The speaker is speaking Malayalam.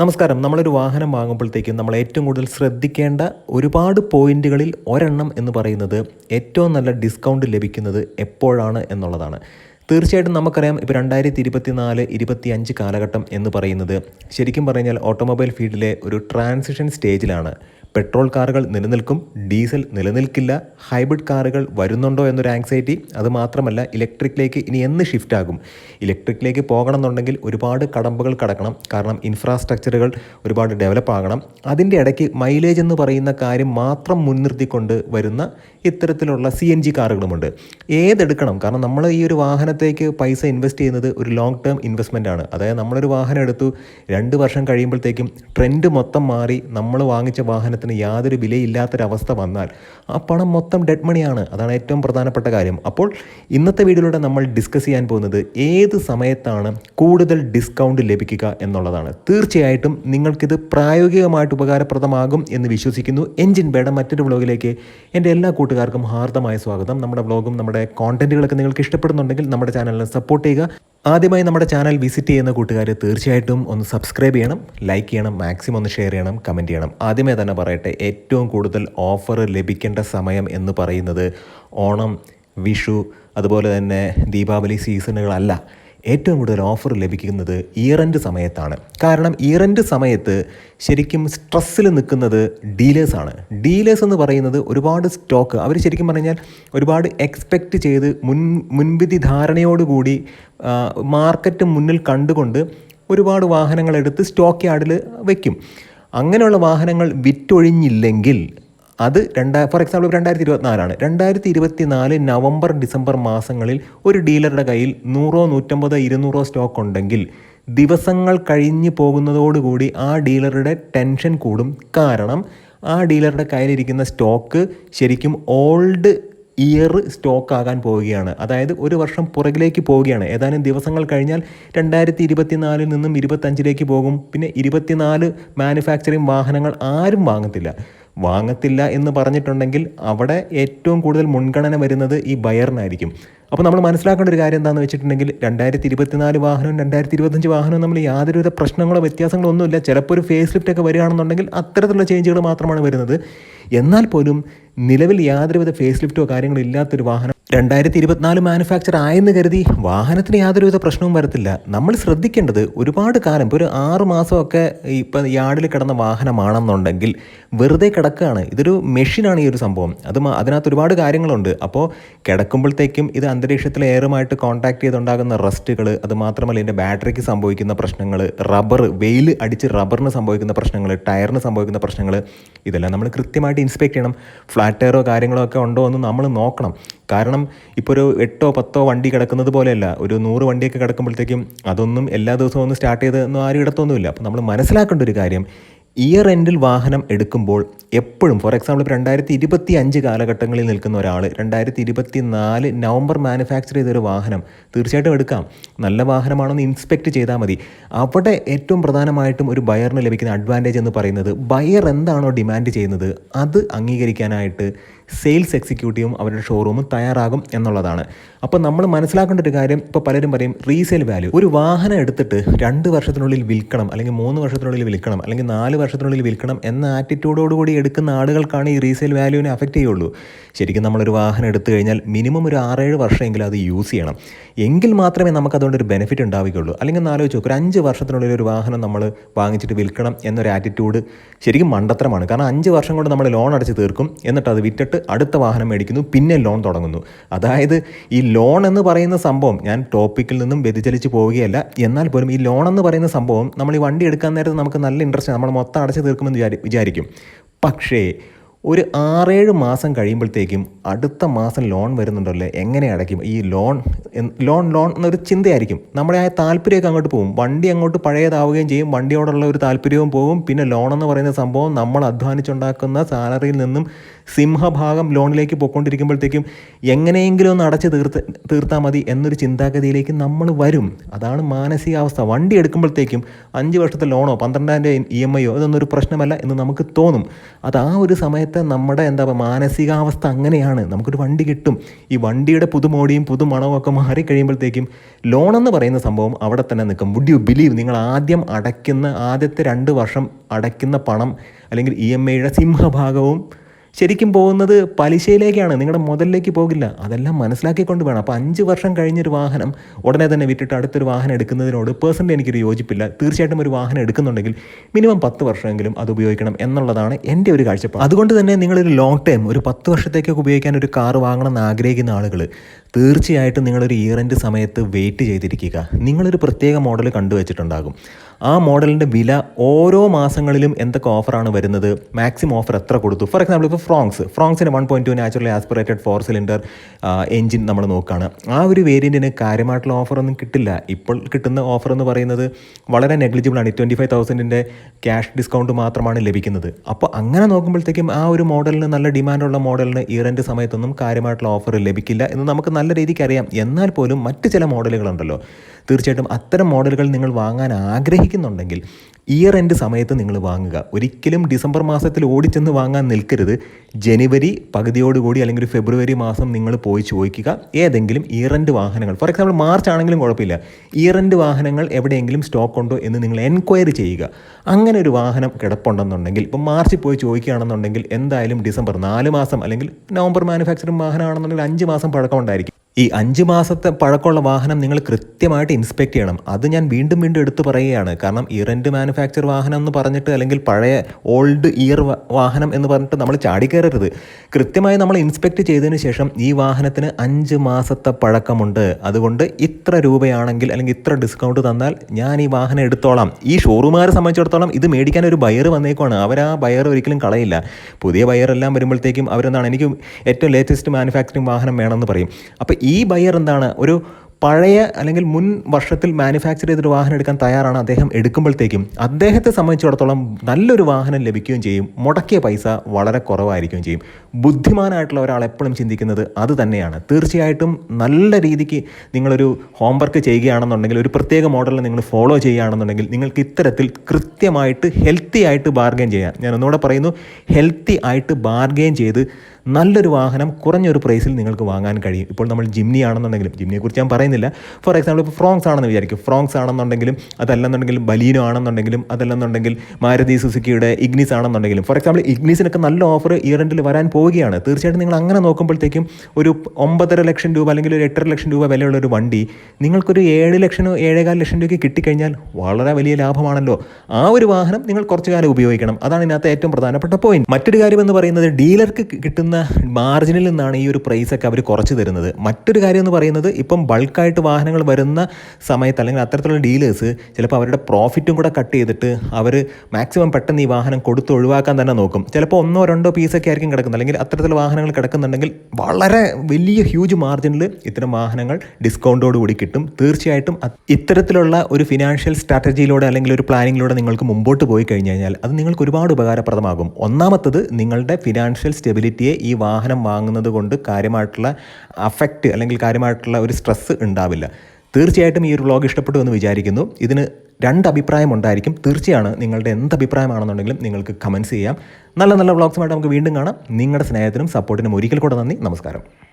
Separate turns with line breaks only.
നമസ്കാരം. നമ്മളൊരു വാഹനം വാങ്ങുമ്പോഴത്തേക്കും നമ്മൾ ഏറ്റവും കൂടുതൽ ശ്രദ്ധിക്കേണ്ട ഒരുപാട് പോയിന്റുകളിൽ ഒരെണ്ണം എന്ന് പറയുന്നത് ഏറ്റവും നല്ല ഡിസ്കൗണ്ട് ലഭിക്കുന്നത് എപ്പോഴാണ് എന്നുള്ളതാണ്. തീർച്ചയായിട്ടും നമുക്കറിയാം ഇപ്പോൾ രണ്ടായിരത്തി ഇരുപത്തി നാല് ഇരുപത്തി അഞ്ച് കാലഘട്ടം എന്ന് പറയുന്നത് ശരിക്കും പറഞ്ഞാൽ ഓട്ടോമൊബൈൽ ഫീൽഡിലെ ഒരു ട്രാൻസിഷൻ സ്റ്റേജിലാണ്. പെട്രോൾ കാറുകൾ നിലനിൽക്കും ഡീസൽ നിലനിൽക്കില്ല ഹൈബ്രിഡ് കാറുകൾ വരുന്നുണ്ടോ എന്നൊരു ആങ്സൈറ്റി അത് മാത്രമല്ല ഇലക്ട്രിക്കിലേക്ക് ഇനി എന്ന് ഷിഫ്റ്റ് ആകും? ഇലക്ട്രിക്കിലേക്ക് പോകണം എന്നുണ്ടെങ്കിൽ ഒരുപാട് കടമ്പകൾ കടക്കണം കാരണം ഇൻഫ്രാസ്ട്രക്ചറുകൾ ഒരുപാട് ഡെവലപ്പ് ആകണം. അതിന്റെ ഇടയ്ക്ക് മൈലേജ് എന്ന് പറയുന്ന കാര്യം മാത്രം മുൻനിർത്തിക്കൊണ്ട് വരുന്ന ഇത്തരത്തിലുള്ള സി എൻ ജി കാറുകളുമുണ്ട്. ഏതെടുക്കണം? കാരണം നമ്മൾ ഈ ഒരു വാഹനത്തേക്ക് പൈസ ഇൻവെസ്റ്റ് ചെയ്യുന്നത് ഒരു ലോങ് ടേം ഇൻവെസ്റ്റ്മെന്റ് ആണ്. അതായത് നമ്മളൊരു വാഹനം എടുത്തു രണ്ട് വർഷം കഴിയുമ്പോഴത്തേക്കും ട്രെൻഡ് മൊത്തം മാറി നമ്മൾ വാങ്ങിച്ച വാഹനത്തിന് യാതൊരു വിലയില്ലാത്തൊരവസ്ഥ വന്നാൽ ആ പണം മൊത്തം ഡെഡ് മണിയാണ് അതാണ് ഏറ്റവും പ്രധാനപ്പെട്ട കാര്യം. അപ്പോൾ ഇന്നത്തെ വീഡിയോയിലൂടെ നമ്മൾ ഡിസ്കസ് ചെയ്യാൻ പോകുന്നത് ഏത് സമയത്താണ് കൂടുതൽ ഡിസ്കൗണ്ട് ലഭിക്കുക എന്നുള്ളതാണ്. തീർച്ചയായിട്ടും നിങ്ങൾക്കിത് പ്രായോഗികമായിട്ട് ഉപകാരപ്രദമാകും എന്ന് വിശ്വസിക്കുന്നു. എൻജിൻ ബേഡ മറ്റൊരു വ്ളോഗിലേക്ക് എന്റെ എല്ലാ കൂട്ടുകാർക്കും ഹാർദമായ സ്വാഗതം. നമ്മുടെ വ്ളോഗും നമ്മുടെ കോണ്ടന്റുകളൊക്കെ നിങ്ങൾക്ക് ഇഷ്ടപ്പെടുന്നുണ്ടെങ്കിൽ നമ്മുടെ ചാനലിനെ സപ്പോർട്ട് ചെയ്യുക. ആദ്യമായി നമ്മുടെ ചാനൽ വിസിറ്റ് ചെയ്യുന്ന കൂട്ടുകാർ തീർച്ചയായിട്ടും ഒന്ന് സബ്സ്ക്രൈബ് ചെയ്യണം ലൈക്ക് ചെയ്യണം മാക്സിമം ഒന്ന് ഷെയർ ചെയ്യണം കമന്റ് ചെയ്യണം. ആദ്യമേ തന്നെ പറയട്ടെ ഏറ്റവും കൂടുതൽ ഓഫർ ലഭിക്കേണ്ട സമയം എന്ന് പറയുന്നത് ഓണം വിഷു അതുപോലെ തന്നെ ദീപാവലി സീസണുകളല്ല ഏറ്റവും കൂടുതൽ ഓഫർ ലഭിക്കുന്നത് ഇയറന്റ് സമയത്താണ്. കാരണം ഇയറന്റ് സമയത്ത് ശരിക്കും സ്ട്രെസ്സിൽ നിൽക്കുന്നത് ഡീലേഴ്സാണ് ഡീലേഴ്സ് എന്ന് പറയുന്നത് ഒരുപാട് സ്റ്റോക്ക് അവർ ശരിക്കും പറഞ്ഞാൽ ഒരുപാട് എക്സ്പെക്റ്റ് ചെയ്ത് മുൻ മുൻവിധി ധാരണയോടുകൂടി മാർക്കറ്റ് മുന്നിൽ കണ്ടുകൊണ്ട് ഒരുപാട് വാഹനങ്ങൾ എടുത്ത് സ്റ്റോക്ക് യാർഡിൽ വയ്ക്കും അങ്ങനെയുള്ള വാഹനങ്ങൾ വിറ്റൊഴിഞ്ഞില്ലെങ്കിൽ അത് രണ്ടാ ഫോർ എക്സാമ്പിൾ രണ്ടായിരത്തി ഇരുപത്തിനാലാണ് രണ്ടായിരത്തി ഇരുപത്തി നാല് നവംബർ ഡിസംബർ മാസങ്ങളിൽ ഒരു ഡീലറുടെ കയ്യിൽ നൂറോ നൂറ്റമ്പതോ ഇരുന്നൂറോ സ്റ്റോക്ക് ഉണ്ടെങ്കിൽ ദിവസങ്ങൾ കഴിഞ്ഞ് പോകുന്നതോടുകൂടി ആ ഡീലറുടെ ടെൻഷൻ കൂടും. കാരണം ആ ഡീലറുടെ കയ്യിലിരിക്കുന്ന സ്റ്റോക്ക് ശരിക്കും ഓൾഡ് ഇയർ സ്റ്റോക്ക് ആകാൻ പോവുകയാണ്. അതായത് ഒരു വർഷം പുറകിലേക്ക് പോവുകയാണ്. ഏതാനും ദിവസങ്ങൾ കഴിഞ്ഞാൽ രണ്ടായിരത്തി ഇരുപത്തിനാലിൽ നിന്നും ഇരുപത്തഞ്ചിലേക്ക് പോകും. പിന്നെ ഇരുപത്തിനാല് മാനുഫാക്ചറിങ് വാഹനങ്ങൾ ആരും വാങ്ങത്തില്ല. വാങ്ങത്തില്ല എന്ന് പറഞ്ഞിട്ടുണ്ടെങ്കിൽ അവിടെ ഏറ്റവും കൂടുതൽ മുൻഗണന വരുന്നത് ഈ ബയറിനായിരിക്കും. അപ്പോൾ നമ്മൾ മനസ്സിലാക്കേണ്ട ഒരു കാര്യം എന്താണെന്ന് വെച്ചിട്ടുണ്ടെങ്കിൽ രണ്ടായിരത്തി ഇരുപത്തിനാല് വാഹനവും രണ്ടായിരത്തി ഇരുപത്തഞ്ച് വാഹനവും നമ്മൾ യാതൊരുവിധ പ്രശ്നങ്ങളോ വ്യത്യാസങ്ങളോ ഒന്നുമില്ല. ചിലപ്പോൾ ഒരു ഫേസ് ലിഫ്റ്റൊക്കെ വരികയാണെന്നുണ്ടെങ്കിൽ അത്തരത്തിലുള്ള ചേഞ്ചുകൾ മാത്രമാണ് വരുന്നത്. എന്നാൽ പോലും നിലവിൽ യാതൊരുവിധ ഫേസ് ലിഫ്റ്റോ കാര്യങ്ങളോ ഇല്ലാത്തൊരു വാഹനം രണ്ടായിരത്തി ഇരുപത്തിനാല് മാനുഫാക്ചർ ആയെന്ന് കരുതി വാഹനത്തിന് യാതൊരുവിധ പ്രശ്നവും വരത്തില്ല. നമ്മൾ ശ്രദ്ധിക്കേണ്ടത് ഒരുപാട് കാലം ഇപ്പോൾ ഒരു ആറ് മാസമൊക്കെ ഇപ്പം യാർഡിൽ കിടന്ന വാഹനമാണെന്നുണ്ടെങ്കിൽ വെറുതെ കിടക്കുകയാണ് ഇതൊരു മെഷീനാണ് ഈ ഒരു സംഭവം. അത് അതിനകത്ത് ഒരുപാട് കാര്യങ്ങളുണ്ട്. അപ്പോൾ കിടക്കുമ്പോഴത്തേക്കും ഇത് അന്തരീക്ഷത്തിലെ എയറുമായിട്ട് കോൺടാക്ട് ചെയ്തുണ്ടാകുന്ന റസ്റ്റുകൾ അത് മാത്രമല്ല ഇതിന്റെ ബാറ്ററിക്ക് സംഭവിക്കുന്ന പ്രശ്നങ്ങൾ റബ്ബർ വെയിൽ അടിച്ച് റബ്ബറിന് സംഭവിക്കുന്ന പ്രശ്നങ്ങൾ ടയറിന് സംഭവിക്കുന്ന പ്രശ്നങ്ങൾ ഇതെല്ലാം നമ്മൾ കൃത്യമായിട്ട് ഇൻസ്പെക്ട് ചെയ്യണം. ഫ്ലാറ്റ് ടയറോ കാര്യങ്ങളോ ഒക്കെ ഉണ്ടോ എന്ന് നമ്മൾ നോക്കണം. കാരണം ഇപ്പോൾ ഒരു എട്ടോ പത്തോ വണ്ടി കിടക്കുന്നത് പോലെയല്ല. ഒരു നൂറ് വണ്ടിയൊക്കെ കിടക്കുമ്പോഴത്തേക്കും അതൊന്നും എല്ലാ ദിവസവും ഒന്ന് സ്റ്റാർട്ട് ചെയ്തൊന്നും ആരും ഇടത്തൊന്നുമില്ല. അപ്പോൾ നമ്മൾ മനസ്സിലാക്കേണ്ട ഒരു കാര്യം ഇയർ എൻഡിൽ വാഹനം എടുക്കുമ്പോൾ എപ്പോഴും ഫോർ എക്സാമ്പിൾ ഇപ്പോൾ രണ്ടായിരത്തി ഇരുപത്തി അഞ്ച് കാലഘട്ടങ്ങളിൽ നിൽക്കുന്ന ഒരാൾ രണ്ടായിരത്തി ഇരുപത്തി നാല് നവംബർ മാനുഫാക്ചർ ചെയ്തൊരു വാഹനം തീർച്ചയായിട്ടും എടുക്കാം. നല്ല വാഹനമാണെന്ന് ഇൻസ്പെക്ട് ചെയ്താൽ മതി. അവിടെ ഏറ്റവും പ്രധാനമായിട്ടും ഒരു ബയറിന് ലഭിക്കുന്ന അഡ്വാന്റേജ് എന്ന് പറയുന്നത് ബയർ എന്താണോ ഡിമാൻഡ് ചെയ്യുന്നത് അത് അംഗീകരിക്കാനായിട്ട് സെയിൽസ് എക്സിക്യൂട്ടീവും അവരുടെ ഷോറൂമും തയ്യാറാകും എന്നുള്ളതാണ്. അപ്പോൾ നമ്മൾ മനസ്സിലാക്കേണ്ട ഒരു കാര്യം ഇപ്പോൾ പലരും പറയും റീസെയിൽ വാല്യൂ ഒരു വാഹനം എടുത്തിട്ട് രണ്ട് വർഷത്തിനുള്ളിൽ വിൽക്കണം അല്ലെങ്കിൽ മൂന്ന് വർഷത്തിനുള്ളിൽ വിൽക്കണം അല്ലെങ്കിൽ നാല് വർഷത്തിനുള്ളിൽ വിൽക്കണം എന്ന ആറ്റിറ്റ്യൂഡോടുകൂടി എടുക്കുന്ന ആളുകൾക്കാണ് ഈ റീസെയിൽ വാല്യൂവിനെ അഫക്റ്റ് ചെയ്യുള്ളൂ. ശരിക്കും നമ്മളൊരു വാഹനം എടുത്തു കഴിഞ്ഞാൽ മിനിമം ഒരു ആറേഴ് വർഷമെങ്കിലും അത് യൂസ് ചെയ്യണം. എങ്കിൽ മാത്രമേ നമുക്ക് അതുകൊണ്ട് ഒരു ബെനിഫിറ്റ് ഉണ്ടാവുകയുള്ളൂ. അല്ലെങ്കിൽ ഒന്ന് ആലോചിച്ച് ഒരു അഞ്ച് വർഷത്തിനുള്ളിൽ ഒരു വാഹനം നമ്മൾ വാങ്ങിച്ചിട്ട് വിൽക്കണം എന്നൊരു ആറ്റിറ്റ്യൂഡ് ശരിക്കും മണ്ടത്തരമാണ്. കാരണം അഞ്ച് വർഷം കൊണ്ട് നമ്മൾ ലോൺ അടച്ച് തീർക്കും എന്നിട്ട് അത് വിറ്റിട്ട് അടുത്ത വാഹനം മേടിക്കുന്നു പിന്നെ ലോൺ തുടങ്ങുന്നു. അതായത് ഈ ലോൺ എന്ന് പറയുന്ന സംഭവം ഞാൻ ടോപ്പിക്കിൽ നിന്നും വ്യതിചലിച്ച് പോവുകയല്ല. എന്നാൽ പോലും ഈ ലോൺ എന്ന് പറയുന്ന സംഭവം നമ്മൾ ഈ വണ്ടി എടുക്കാൻ നേരത്ത് നമുക്ക് നല്ല ഇൻട്രസ്റ്റ് നമ്മൾ മൊത്തം അടച്ച് തീർക്കുമെന്ന് വിചാരി വിചാരിക്കും. പക്ഷേ ഒരു ആറേഴ് മാസം കഴിയുമ്പോഴത്തേക്കും അടുത്ത മാസം ലോൺ വരുന്നുണ്ടല്ലോ. എങ്ങനെ അടയ്ക്കും? ഈ ലോൺ ലോൺ ലോൺ എന്നൊരു ചിന്തയായിരിക്കും. നമ്മുടെ ആ താല്പര്യമൊക്കെ അങ്ങോട്ട് പോകും. വണ്ടി അങ്ങോട്ട് പഴയതാവുകയും ചെയ്യും. വണ്ടിയോടുള്ള ഒരു താല്പര്യവും പോകും. പിന്നെ ലോൺ എന്ന് പറയുന്ന സംഭവം നമ്മൾ അധ്വാനിച്ചുണ്ടാക്കുന്ന സാലറിയിൽ നിന്നും സിംഹഭാഗം ലോണിലേക്ക് പോയിക്കൊണ്ടിരിക്കുമ്പോഴത്തേക്കും എങ്ങനെയെങ്കിലും ഒന്ന് അടച്ച് തീർത്ത് തീർത്താൽ മതി എന്നൊരു ചിന്താഗതിയിലേക്ക് നമ്മൾ വരും. അതാണ് മാനസികാവസ്ഥ. വണ്ടി എടുക്കുമ്പോഴത്തേക്കും അഞ്ച് വർഷത്തെ ലോണോ പന്ത്രണ്ടായിരം ഇ എം ഐയോ ഇതൊന്നും ഒരു പ്രശ്നമല്ല എന്ന് നമുക്ക് തോന്നും. അത് ആ ഒരു സമയത്ത് നമ്മുടെ എന്താ പറയുക മാനസികാവസ്ഥ അങ്ങനെയാണ്. നമുക്കൊരു വണ്ടി കിട്ടും. ഈ വണ്ടിയുടെ പുതുമോടിയും പുതുമണവും ഒക്കെ മാറി കഴിയുമ്പോഴത്തേക്കും ലോൺ എന്ന് പറയുന്ന സംഭവം അവിടെ തന്നെ നിൽക്കും. വുഡ് യു ബിലീവ് നിങ്ങൾ ആദ്യം അടയ്ക്കുന്ന ആദ്യത്തെ രണ്ട് വർഷം അടയ്ക്കുന്ന പണം അല്ലെങ്കിൽ ഇ എം ഐയുടെ സിംഹഭാഗവും ശരിക്കും പോകുന്നത് പലിശയിലേക്കാണ് നിങ്ങളുടെ മുതലിലേക്ക് പോകില്ല. അതെല്ലാം മനസ്സിലാക്കിക്കൊണ്ട് വേണം. അപ്പോൾ അഞ്ച് വർഷം കഴിഞ്ഞൊരു വാഹനം ഉടനെ തന്നെ വിറ്റിട്ട് അടുത്തൊരു വാഹനം എടുക്കുന്നതിനോട് പേഴ്സണലി എനിക്കൊരു യോജിപ്പില്ല. തീർച്ചയായിട്ടും ഒരു വാഹനം എടുക്കുന്നുണ്ടെങ്കിൽ മിനിമം പത്ത് വർഷമെങ്കിലും അത് ഉപയോഗിക്കണം എന്നുള്ളതാണ് എന്റെ ഒരു കാഴ്ചപ്പാട്. അതുകൊണ്ട് തന്നെ നിങ്ങളൊരു ലോങ് ടൈം ഒരു പത്ത് വർഷത്തേക്കൊക്കെ ഉപയോഗിക്കാൻ ഒരു കാർ വാങ്ങണം എന്ന് ആഗ്രഹിക്കുന്ന ആളുകൾ തീർച്ചയായിട്ടും നിങ്ങളൊരു ഇയർ എൻഡ് സമയത്ത് വെയിറ്റ് ചെയ്തിരിക്കുക. നിങ്ങളൊരു പ്രത്യേക മോഡൽ കണ്ടുവച്ചിട്ടുണ്ടാകും. ആ മോഡലിന്റെ വില ഓരോ മാസങ്ങളിലും എന്തൊക്കെ ഓഫറാണ് വരുന്നത്? മാക്സിമം ഓഫർ എത്ര കൊടുത്തു? ഫോർ എക്സാമ്പിൾ ഇപ്പോൾ Fronx ഫ്രോങ്സിന് one point two naturally aspirated four cylinder engine നമ്മൾ നോക്കുകയാണ്. ആ ഒരു വേരിയന്റിന് കാര്യമായിട്ടുള്ള ഓഫറൊന്നും കിട്ടില്ല. ഇപ്പോൾ കിട്ടുന്ന ഓഫർ എന്ന് പറയുന്നത് വളരെ നെഗ്ലിജിബിൾ ആണ്. ട്വന്റി ഫൈവ് തൗസൻഡിന്റെ ക്യാഷ് ഡിസ്കൗണ്ട് മാത്രമാണ് ലഭിക്കുന്നത്. അപ്പോൾ അങ്ങനെ നോക്കുമ്പോഴത്തേക്കും ആ ഒരു മോഡലിന് നല്ല ഡിമാൻഡുള്ള മോഡലിന് ഇയറിന്റെ സമയത്തൊന്നും കാര്യമായിട്ടുള്ള ഓഫർ ലഭിക്കില്ല എന്ന് നമുക്ക് നല്ല രീതിക്ക് അറിയാം. എന്നാൽ പോലും മറ്റ് ചില മോഡലുകളുണ്ടല്ലോ. തീർച്ചയായിട്ടും അത്തരം മോഡലുകൾ നിങ്ങൾ വാങ്ങാൻ ആഗ്രഹിക്കുന്നുണ്ടെങ്കിൽ ഇയർ എൻഡ് സമയത്ത് നിങ്ങൾ വാങ്ങുക. ഒരിക്കലും ഡിസംബർ മാസത്തിൽ ഓടിച്ചെന്ന് വാങ്ങാൻ നിൽക്കരുത്. ജനുവരി പകുതിയോടുകൂടി അല്ലെങ്കിൽ ഫെബ്രുവരി മാസം നിങ്ങൾ പോയി ചോദിക്കുക. ഏതെങ്കിലും ഇയർ എൻഡ് വാഹനങ്ങൾ. ഫോർ എക്സാമ്പിൾ മാർച്ച് ആണെങ്കിലും കുഴപ്പമില്ല. ഇയർ എൻഡ് വാഹനങ്ങൾ എവിടെയെങ്കിലും സ്റ്റോക്ക് ഉണ്ടോ എന്ന് നിങ്ങൾ എൻക്വയറി ചെയ്യുക. അങ്ങനെ ഒരു വാഹനം കിടപ്പുണ്ടെന്നുണ്ടെങ്കിൽ ഇപ്പോൾ മാർച്ചിൽ പോയി ചോദിക്കുകയാണെന്നുണ്ടെങ്കിൽ എന്തായാലും ഡിസംബർ നാല് മാസം അല്ലെങ്കിൽ നവംബർ മാനുഫാക്ചറിംഗ് വാഹനമാണെന്നുണ്ടെങ്കിൽ അഞ്ച് മാസം പഴക്കം ഉണ്ടായിരിക്കും ഈ അഞ്ച് മാസത്തെ പഴക്കമുള്ള വാഹനം നിങ്ങൾ കൃത്യമായിട്ട് ഇൻസ്പെക്ട് ചെയ്യണം. അത് ഞാൻ വീണ്ടും വീണ്ടും എടുത്തു പറയുകയാണ്. കാരണം ഇയറന്റ് മാനുഫാക്ചർ വാഹനം എന്ന് പറഞ്ഞിട്ട് അല്ലെങ്കിൽ പഴയ ഓൾഡ് ഇയർ വാഹനം എന്ന് പറഞ്ഞിട്ട് നമ്മൾ ചാടിക്കയറരുത് കൃത്യമായി നമ്മൾ ഇൻസ്പെക്ട് ചെയ്തതിന് ശേഷം ഈ വാഹനത്തിന് അഞ്ച് മാസത്തെ പഴക്കമുണ്ട്. അതുകൊണ്ട് ഇത്ര രൂപയാണെങ്കിൽ അല്ലെങ്കിൽ ഇത്ര ഡിസ്കൗണ്ട് തന്നാൽ ഞാൻ ഈ വാഹനം എടുത്തോളാം. ഈ ഷോറൂമുകാരെ സംബന്ധിച്ചിടത്തോളം ഇത് മേടിക്കാൻ ഒരു ബയർ വന്നേക്കുവാണ്. അവർ ആ ബയർ ഒരിക്കലും കളയില്ല. പുതിയ ബയറെല്ലാം വരുമ്പോഴത്തേക്കും അവരെന്താണ് എനിക്ക് ഏറ്റവും ലേറ്റസ്റ്റ് മാനുഫാക്ചറിങ് വാഹനം വേണമെന്ന് പറയും. അപ്പോൾ ഈ ബയർ എന്താണ്? ഒരു പഴയ അല്ലെങ്കിൽ മുൻ വർഷത്തിൽ മാനുഫാക്ചർ ചെയ്തൊരു വാഹനം എടുക്കാൻ തയ്യാറാണ് അദ്ദേഹം എടുക്കുമ്പോഴത്തേക്കും. അദ്ദേഹത്തെ സംബന്ധിച്ചിടത്തോളം നല്ലൊരു വാഹനം ലഭിക്കുകയും ചെയ്യും. മുടക്കിയ പൈസ വളരെ കുറവായിരിക്കുകയും ചെയ്യും. ബുദ്ധിമാനായിട്ടുള്ള ഒരാൾ എപ്പോഴും ചിന്തിക്കുന്നത് അത് തന്നെയാണ്. തീർച്ചയായിട്ടും നല്ല രീതിക്ക് നിങ്ങളൊരു ഹോംവർക്ക് ചെയ്യുകയാണെന്നുണ്ടെങ്കിൽ ഒരു പ്രത്യേക മോഡലിൽ നിങ്ങൾ ഫോളോ ചെയ്യുകയാണെന്നുണ്ടെങ്കിൽ നിങ്ങൾക്ക് ഇത്തരത്തിൽ കൃത്യമായിട്ട് ഹെൽത്തി ആയിട്ട് ബാർഗെയിൻ ചെയ്യാം. ഞാൻ ഒന്നുകൂടെ പറയുന്നു ഹെൽത്തി ആയിട്ട് ബാർഗെയിൻ ചെയ്ത് നല്ലൊരു വാഹനം കുറഞ്ഞൊരു പ്രൈസിൽ നിങ്ങൾക്ക് വാങ്ങാൻ കഴിയും. ഇപ്പോൾ നമ്മൾ ജിംനി ആണെന്നുണ്ടെങ്കിലും ജിംനിയെക്കുറിച്ച് ഞാൻ പറയുന്നില്ല. ഫോർ എക്സാമ്പിൾ ഇപ്പോൾ ഫ്രോങ്സ് ആണെന്ന് വിചാരിക്കും. ഫ്രോങ്സ് ആണെന്നുണ്ടെങ്കിലും അതല്ലെന്നുണ്ടെങ്കിലും ബലീനോ ആണെന്നുണ്ടെങ്കിലും അതല്ലെന്നുണ്ടെങ്കിൽ മാരുതി സുസുക്കിയുടെ ഇഗ്നിസ് ആണെന്നുണ്ടെങ്കിലും. ഫോർ എക്സാമ്പിൾ ഇഗ്നിസിനൊക്കെ നല്ല ഓഫർ ഇയർ എൻഡിൽ വരാൻ പോവുകയാണ്. തീർച്ചയായിട്ടും നിങ്ങൾ അങ്ങനെ നോക്കുമ്പോഴത്തേക്കും ഒരു ഒമ്പതര ലക്ഷം രൂപ അല്ലെങ്കിൽ ഒരു എട്ടര ലക്ഷം രൂപ വിലയുള്ള ഒരു വണ്ടി നിങ്ങൾക്കൊരു ഏഴ് ലക്ഷമോ ഏഴേകാൽ ലക്ഷം രൂപയ്ക്ക് കിട്ടിക്കഴിഞ്ഞാൽ വളരെ വലിയ ലാഭമാണല്ലോ. ആ ഒരു വാഹനം നിങ്ങൾ കുറച്ചു കാലം ഉപയോഗിക്കണം. അതാണ് ഇതിനകത്ത് ഏറ്റവും പ്രധാനപ്പെട്ട പോയിന്റ് മറ്റൊരു കാര്യം എന്ന് പറയുന്നത് ഡീലർക്ക് കിട്ടുന്ന മാർജിനിൽ നിന്നാണ് ഈ ഒരു പ്രൈസൊക്കെ അവർ കുറച്ച് തരുന്നത്. മറ്റൊരു കാര്യം എന്ന് പറയുന്നത് ഇപ്പം ബൾക്കായിട്ട് വാഹനങ്ങൾ വരുന്ന സമയത്ത് അല്ലെങ്കിൽ അത്തരത്തിലുള്ള ഡീലേഴ്സ് ചിലപ്പോൾ അവരുടെ പ്രോഫിറ്റും കൂടെ കട്ട് ചെയ്തിട്ട് അവർ മാക്സിമം പെട്ടെന്ന് ഈ വാഹനം കൊടുത്ത് ഒഴിവാക്കാൻ തന്നെ നോക്കും. ചിലപ്പോൾ ഒന്നോ രണ്ടോ പീസൊക്കെ ആയിരിക്കും കിടക്കുന്നത്. അല്ലെങ്കിൽ അത്തരത്തിലുള്ള വാഹനങ്ങൾ കിടക്കുന്നുണ്ടെങ്കിൽ വളരെ വലിയ ഹ്യൂജ് മാർജിനിൽ ഇത്തരം വാഹനങ്ങൾ ഡിസ്കൗണ്ടോട് കൂടി കിട്ടും. തീർച്ചയായിട്ടും ഇത്തരത്തിലുള്ള ഒരു ഫിനാൻഷ്യൽ സ്ട്രാറ്റജിയിലൂടെ അല്ലെങ്കിൽ ഒരു പ്ലാനിങ്ങിലൂടെ നിങ്ങൾക്ക് മുമ്പോട്ട് പോയി കഴിഞ്ഞു കഴിഞ്ഞാൽ അത് നിങ്ങൾക്ക് ഒരുപാട് ഉപകാരപ്രദമാകും. ഒന്നാമത്തത് നിങ്ങളുടെ ഫിനാൻഷ്യൽ സ്റ്റെബിലിറ്റിയെ ഈ വാഹനം വാങ്ങുന്നത് കൊണ്ട് കാര്യമായിട്ടുള്ള അഫക്റ്റ് അല്ലെങ്കിൽ കാര്യമായിട്ടുള്ള ഒരു സ്ട്രെസ്സ് ഉണ്ടാവില്ല. തീർച്ചയായിട്ടും ഈ ഒരു വ്ളോഗ് ഇഷ്ടപ്പെട്ടു എന്ന് വിചാരിക്കുന്നു. ഇതിന് രണ്ട് അഭിപ്രായം ഉണ്ടായിരിക്കും. തീർച്ചയാണ് നിങ്ങളുടെ എന്ത് അഭിപ്രായമാണെന്നുണ്ടെങ്കിലും നിങ്ങൾക്ക് കമൻസ് ചെയ്യാം. നല്ല നല്ല വ്ളോഗ്സുമായിട്ട് നമുക്ക് വീണ്ടും കാണാം. നിങ്ങളുടെ സ്നേഹത്തിനും സപ്പോർട്ടിനും ഒരിക്കൽ കൂടെ നന്ദി. നമസ്കാരം.